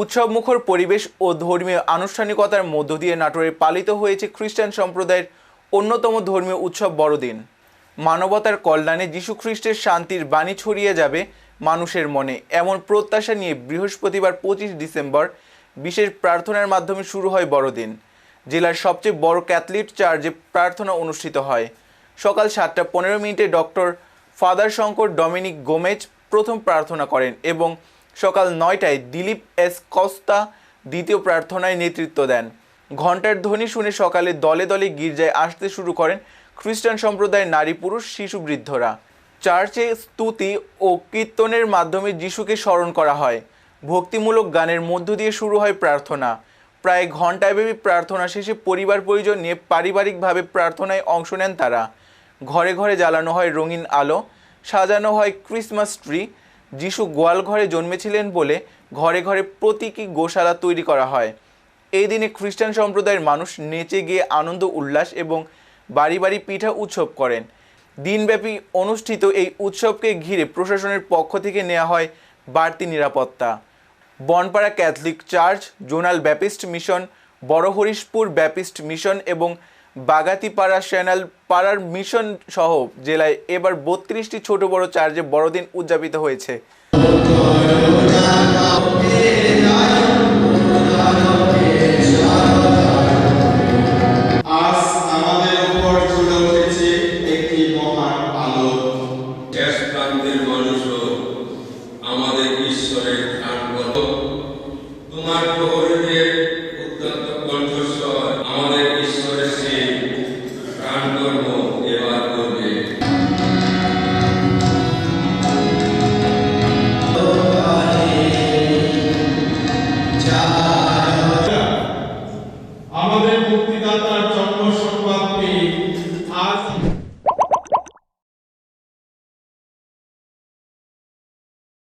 উৎসবমুখর পরিবেশ ও ধর্মীয় আনুষ্ঠানিকতার মধ্য দিয়ে নাটোরে পালিত হয়েছে খ্রিস্টান সম্প্রদায়ের অন্যতম ধর্মীয় উৎসব বড়দিন। মানবতার কল্যাণে যীশুখ্রিস্টের শান্তির বাণী ছড়িয়ে যাবে মানুষের মনে। এমন প্রত্যাশা নিয়ে বৃহস্পতিবার পঁচিশ ডিসেম্বর বিশেষ প্রার্থনার মাধ্যমে শুরু হয় বড়দিন। জেলার সবচেয়ে বড় ক্যাথলিক চার্চে প্রার্থনা অনুষ্ঠিত হয়। সকাল সাতটা পনেরো মিনিটে doctor father Shankar Dominic Gomes প্রথম প্রার্থনা করেন এবং সকাল নয়টায় দিলীপ এস কস্তা দ্বিতীয় প্রার্থনায় নেতৃত্ব দেন। ঘণ্টার ধ্বনি শুনে সকালে দলে দলে গির্জায় আসতে শুরু করেন খ্রিস্টান সম্প্রদায়ের নারী পুরুষ, শিশু বৃদ্ধরা। চার্চে স্তুতি ও কীর্তনের মাধ্যমে যিশুকে স্মরণ করা হয়। ভক্তিমূলক গানের মধ্য দিয়ে শুরু হয় প্রার্থনা। প্রায় ঘণ্টাব্যাপী প্রার্থনা শেষে পরিবার পরিজন নিয়ে পারিবারিকভাবে প্রার্থনায় অংশ নেন তারা। ঘরে ঘরে জ্বালানো হয় রঙিন আলো, সাজানো হয় ক্রিসমাস ট্রি যিশু গোয়াল ঘরে জন্মেছিলেন বলে ঘরে ঘরে প্রতীকী গোশালা তৈরি করা হয়। এই দিনে খ্রিস্টান সম্প্রদায়ের মানুষ নেচে গিয়ে আনন্দ, উল্লাস এবং বাড়ি বাড়ি পিঠা উৎসব করেন। দিনব্যাপী অনুষ্ঠিত এই উৎসবকে ঘিরে প্রশাসনের পক্ষ থেকে নেওয়া হয় বাড়তি নিরাপত্তা। Bonpara Catholic church, zonal Baptist mission বড় হরিশপুর ব্যাপিস্ট মিশন এবং বাগাতিপাড়া শ্যানাল পাড়ার মিশন সহ জেলায় এবার বত্রিশটি ছোট বড় চার্চে বড়দিন উদযাপিত হয়েছে। একটি মহান আলো দেশ Jai.